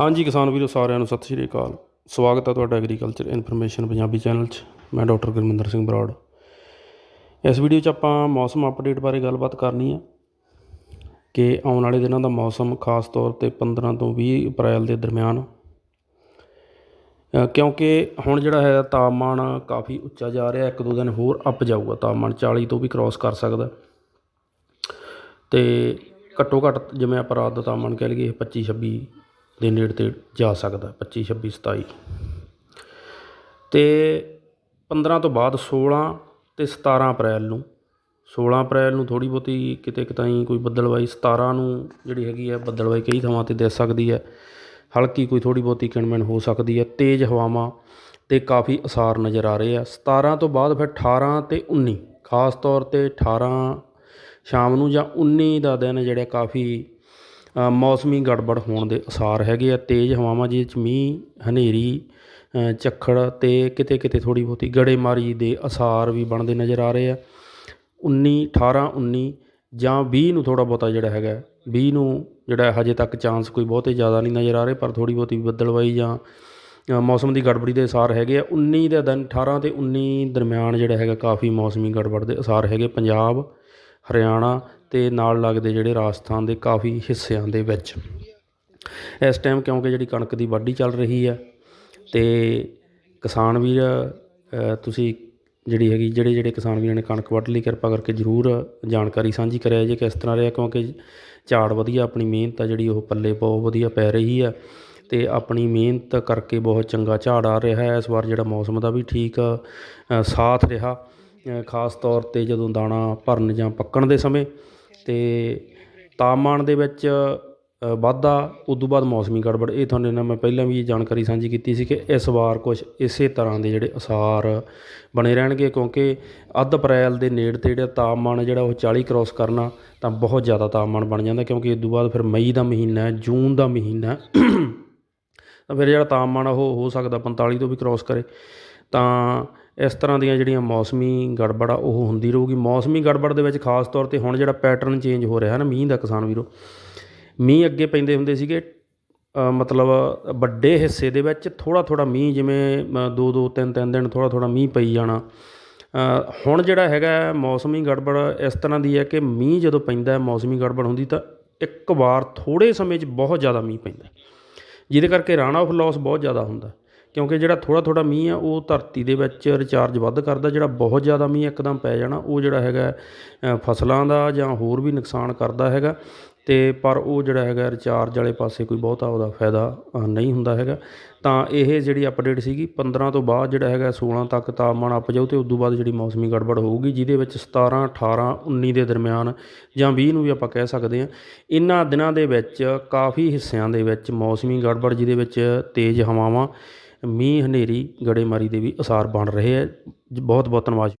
ਹਾਂਜੀ ਕਿਸਾਨ ਵੀਰੋ, ਸਾਰਿਆਂ ਨੂੰ ਸਤਿ ਸ਼੍ਰੀ ਅਕਾਲ। ਸਵਾਗਤ ਹੈ ਤੁਹਾਡਾ ਐਗਰੀਕਲਚਰ ਇਨਫੋਰਮੇਸ਼ਨ ਪੰਜਾਬੀ ਚੈਨਲ 'ਚ। ਮੈਂ ਡਾਕਟਰ ਗੁਰਮਿੰਦਰ ਸਿੰਘ ਬਰਾੜ। ਇਸ ਵੀਡੀਓ 'ਚ ਆਪਾਂ ਮੌਸਮ ਅਪਡੇਟ ਬਾਰੇ ਗੱਲਬਾਤ ਕਰਨੀ ਹੈ ਕਿ ਆਉਣ ਵਾਲੇ ਦਿਨਾਂ ਦਾ ਮੌਸਮ ਖਾਸ ਤੌਰ ਤੇ 15 ਤੋਂ 20 ਅਪ੍ਰੈਲ ਦੇ ਦਰਮਿਆਨ। ਕਿਉਂਕਿ ਹੁਣ ਜਿਹੜਾ ਹੈ ਤਾਪਮਾਨ ਕਾਫੀ ਉੱਚਾ ਜਾ ਰਿਹਾ, ਇੱਕ ਦੋ ਦਿਨ ਹੋਰ ਅੱਪ ਜਾਊਗਾ ਤਾਪਮਾਨ 40 ਤੋਂ ਵੀ ਕ੍ਰਾਸ ਕਰ ਸਕਦਾ। ਤੇ ਘੱਟੋ ਘੱਟ ਜਿਵੇਂ ਆਪਾਂ ਰਾਤ ਦਾ ਤਾਪਮਾਨ ਕਹਿ ਲਈਏ 25 26 ਦੇ ਨੇੜੇ ਤੇ ਜਾ ਸਕਦਾ 25 26 27 ਤੇ 15 ਤੋਂ ਬਾਅਦ 16 ਤੇ 17 ਅਪ੍ਰੈਲ ਨੂੰ 16 ਅਪ੍ਰੈਲ ਨੂੰ ਥੋੜੀ ਬਹੁਤੀ ਕਿਤੇ ਕਿਤਾਈ ਕੋਈ ਬੱਦਲਵਾਈ 17 ਨੂੰ ਜਿਹੜੀ ਹੈਗੀ ਹੈ, ਬੱਦਲਵਾਈ ਕਈ ਥਾਵਾਂ ਤੇ ਦਿਸ ਸਕਦੀ ਹੈ। ਹਲਕੀ ਕੋਈ ਥੋੜੀ ਬਹੁਤੀ ਕਿਣਮਿਣ ਹੋ ਸਕਦੀ ਹੈ, ਤੇਜ਼ ਹਵਾਵਾਂ ਤੇ ਕਾਫੀ ਅਸਾਰ ਨਜ਼ਰ ਆ ਰਹੇ ਆ। 17 ਤੋਂ ਬਾਅਦ ਫਿਰ 18 ਤੇ 19 ਖਾਸ ਤੌਰ ਤੇ 18 ਸ਼ਾਮ ਨੂੰ ਜਾਂ 19 ਦਾ ਦਿਨ ਜਿਹੜਾ ਕਾਫੀ ਮੌਸਮੀ ਗੜਬੜ ਹੋਣ ਦੇ ਅਸਾਰ ਹੈਗੇ ਆ ਤੇਜ਼ ਹਵਾਵਾਂ ਜਿਹਦੇ ਚ ਮੀਂਹ ਹਨੇਰੀ ਅ, ਝੱਖੜ ਤੇ ਕਿਤੇ ਕਿਤੇ ਥੋੜ੍ਹੀ ਬਹੁਤੀ ਗੜੇਮਾਰੀ ਦੇ ਅਸਾਰ ਵੀ ਬਣਦੇ ਨਜ਼ਰ ਆ ਰਹੇ ਆ। 19 18 19 ਜਾਂ ਵੀਹ ਨੂੰ ਥੋੜ੍ਹਾ ਬਹੁਤਾ ਜਿਹੜਾ ਹੈਗਾ ਵੀਹ ਨੂੰ ਜਿਹੜਾ ਹਜੇ ਤੱਕ ਚਾਂਸ ਕੋਈ ਬਹੁਤੇ ਜ਼ਿਆਦਾ ਨਹੀਂ ਨਜ਼ਰ ਆ ਰਹੇ ਪਰ ਥੋੜ੍ਹੀ ਬਹੁਤੀ ਬੱਦਲਵਾਈ ਜਾਂ ਮੌਸਮ ਦੀ ਗੜਬੜੀ ਦੇ ਅਸਾਰ ਹੈਗੇ ਆ। 19 ਦੇ ਦਿਨ 18 ਤੇ 19 ਦਰਮਿਆਨ ਜਿਹੜਾ ਹੈਗਾ ਕਾਫੀ ਮੌਸਮੀ ਗੜਬੜ ਦੇ ਅਸਾਰ ਹੈਗੇ ਪੰਜਾਬ ਹਰਿਆਣਾ ਤੇ ਨਾਲ ਲੱਗਦੇ ਜਿਹੜੇ ਰਾਜਸਥਾਨ ਦੇ ਕਾਫੀ ਹਿੱਸਿਆਂ ਦੇ ਵਿੱਚ। ਇਸ ਟਾਈਮ ਕਿਉਂਕਿ ਜਿਹੜੀ ਕਣਕ ਦੀ ਵਾਢੀ ਚੱਲ ਰਹੀ ਹੈ ਤੇ ਕਿਸਾਨ ਵੀਰ ਤੁਸੀਂ ਜਿਹੜੀ ਹੈਗੀ, ਜਿਹੜੇ ਜਿਹੜੇ ਕਿਸਾਨ ਵੀਰਾਂ ਨੇ ਕਣਕ ਵੱਢ ਲਈ, ਕਿਰਪਾ ਕਰਕੇ ਜ਼ਰੂਰ ਜਾਣਕਾਰੀ ਸਾਂਝੀ ਕਰਿਆ ਜੇ ਕਿਸ ਤਰ੍ਹਾਂ ਰਿਹਾ, ਕਿਉਂਕਿ ਝਾੜ ਵਧੀਆ, ਆਪਣੀ ਮਿਹਨਤ ਆ ਜਿਹੜੀ ਉਹ ਪੱਲੇ ਬਹੁਤ ਵਧੀਆ ਪੈ ਰਹੀ ਆ ਤੇ ਆਪਣੀ ਮਿਹਨਤ ਕਰਕੇ ਬਹੁਤ ਚੰਗਾ ਝਾੜ ਆ ਰਿਹਾ ਹੈ। ਇਸ ਵਾਰ ਜਿਹੜਾ ਮੌਸਮ ਦਾ ਵੀ ਠੀਕ ਸਾਥ ਰਿਹਾ ਖਾਸ ਤੌਰ ਤੇ ਜਦੋਂ ਦਾਣਾ ਭਰਨ ਜਾਂ ਪੱਕਣ ਦੇ ਸਮੇਂ। ਅਤੇ ਤਾਪਮਾਨ ਦੇ ਵਿੱਚ ਅ, ਵਾਧਾ ਉਦੋਂ ਬਾਅਦ ਮੌਸਮੀ ਗੜਬੜ ਇਹ ਤੁਹਾਨੂੰ ਨਾਲ ਮੈਂ ਪਹਿਲਾਂ ਵੀ ਇਹ ਜਾਣਕਾਰੀ ਸਾਂਝੀ ਕੀਤੀ ਸੀ ਕਿ ਇਸ ਵਾਰ ਕੁਝ ਇਸੇ ਤਰ੍ਹਾਂ ਦੇ ਜਿਹੜੇ ਅਸਾਰ ਬਣੇ ਰਹਿਣਗੇ ਕਿਉਂਕਿ ਅੱਧ ਅਪ੍ਰੈਲ ਦੇ ਨੇੜੇ ਤੇ ਜਿਹੜਾ ਤਾਪਮਾਨ ਜਿਹੜਾ ਉਹ 40 ਕ੍ਰਾਸ ਕਰਨਾ ਤਾਂ ਬਹੁਤ ਜ਼ਿਆਦਾ ਤਾਪਮਾਨ ਬਣ ਜਾਂਦਾ ਕਿਉਂਕਿ ਉਦੋਂ ਬਾਅਦ ਫਿਰ ਮਈ ਦਾ ਮਹੀਨਾ ਜੂਨ ਦਾ ਮਹੀਨਾ ਤਾਂ ਫਿਰ ਜਿਹੜਾ ਤਾਪਮਾਨ ਆ ਉਹ ਹੋ ਸਕਦਾ 45 ਤੋਂ ਵੀ ਕ੍ਰਾਸ ਕਰੇ। ਤਾਂ ਇਸ ਤਰ੍ਹਾਂ ਦੀਆਂ ਜਿਹੜੀਆਂ ਮੌਸਮੀ ਗੜਬੜ ਆ ਉਹ ਹੁੰਦੀ ਰਹੂਗੀ। ਮੌਸਮੀ ਗੜਬੜ ਦੇ ਵਿੱਚ ਖਾਸ ਤੌਰ ਤੇ ਹੁਣ ਜਿਹੜਾ ਪੈਟਰਨ ਚੇਂਜ ਹੋ ਰਿਹਾ ਨਾ ਮੀਂਹ ਦਾ ਕਿਸਾਨ ਵੀਰੋ ਮੀਂਹ ਅੱਗੇ ਪੈਂਦੇ ਹੁੰਦੇ ਸੀਗੇ ਮਤਲਬ ਵੱਡੇ ਹਿੱਸੇ ਦੇ ਵਿੱਚ ਥੋੜਾ ਥੋੜਾ ਮੀਂਹ ਜਿਵੇਂ ਅ, ਦੋ ਦੋ ਤਿੰਨ ਤਿੰਨ ਦਿਨ ਥੋੜਾ ਥੋੜਾ ਮੀਂਹ ਪਈ ਜਾਣਾ। ਹੁਣ ਜਿਹੜਾ ਹੈਗਾ ਮੌਸਮੀ ਗੜਬੜ ਇਸ ਤਰ੍ਹਾਂ ਦੀ ਹੈ ਕਿ ਮੀਂਹ ਜਦੋਂ ਪੈਂਦਾ ਮੌਸਮੀ ਗੜਬੜ ਹੁੰਦੀ ਤਾਂ ਇੱਕ ਵਾਰ ਥੋੜੇ ਸਮੇਂ 'ਚ ਬਹੁਤ ਜ਼ਿਆਦਾ ਮੀਂਹ ਪੈਂਦਾ ਜਿਹਦੇ ਕਰਕੇ ਰਨ ਆਫ ਲਾਸ ਬਹੁਤ ਜ਼ਿਆਦਾ ਹੁੰਦਾ ਕਿਉਂਕਿ ਜਿਹੜਾ ਥੋੜ੍ਹਾ ਥੋੜ੍ਹਾ ਮੀਂਹ ਆ, ਉਹ ਧਰਤੀ ਦੇ ਵਿੱਚ ਰਿਚਾਰਜ ਵੱਧ ਕਰਦਾ, ਜਿਹੜਾ ਬਹੁਤ ਜ਼ਿਆਦਾ ਮੀਂਹ ਇੱਕਦਮ ਪੈ ਜਾਣਾ, ਉਹ ਜਿਹੜਾ ਹੈਗਾ ਫਸਲਾਂ ਦਾ ਜਾਂ ਹੋਰ ਵੀ ਨੁਕਸਾਨ ਕਰਦਾ ਹੈਗਾ। ਅਤੇ ਪਰ ਉਹ ਜਿਹੜਾ ਹੈਗਾ ਰਿਚਾਰਜ ਵਾਲੇ ਪਾਸੇ ਕੋਈ ਬਹੁਤਾ ਉਹਦਾ ਫਾਇਦਾ ਨਹੀਂ ਹੁੰਦਾ ਹੈਗਾ। ਤਾਂ ਇਹ ਜਿਹੜੀ ਅਪਡੇਟ ਸੀਗੀ 15 ਤੋਂ ਬਾਅਦ ਜਿਹੜਾ ਹੈਗਾ 16 ਤੱਕ ਤਾਪਮਾਨ ਅੱਪ ਜਾਊ ਤੇ ਉਸ ਤੋਂ ਬਾਅਦ ਜਿਹੜੀ ਮੌਸਮੀ ਗੜਬੜ ਹੋਊਗੀ, ਜਿਹਦੇ ਵਿੱਚ 17 18 19 ਦੇ ਦਰਮਿਆਨ ਜਾਂ 20 ਨੂੰ ਵੀ ਆਪਾਂ ਕਹਿ ਸਕਦੇ ਹਾਂ, ਇਹਨਾਂ ਦਿਨਾਂ ਦੇ ਵਿੱਚ ਕਾਫੀ ਹਿੱਸਿਆਂ ਦੇ ਵਿੱਚ ਮੌਸਮੀ ਗੜਬੜ, ਜਿਹਦੇ ਵਿੱਚ ਤੇਜ਼ ਹਵਾਵਾਂ ਮੀਂਹ ਹਨੇਰੀ ਗੜੇਮਾਰੀ ਦੇ ਵੀ ਅਸਾਰ ਬਣ ਰਹੇ ਹੈ ਬਹੁਤ ਬਹੁਤ ਧੰਨਵਾਦ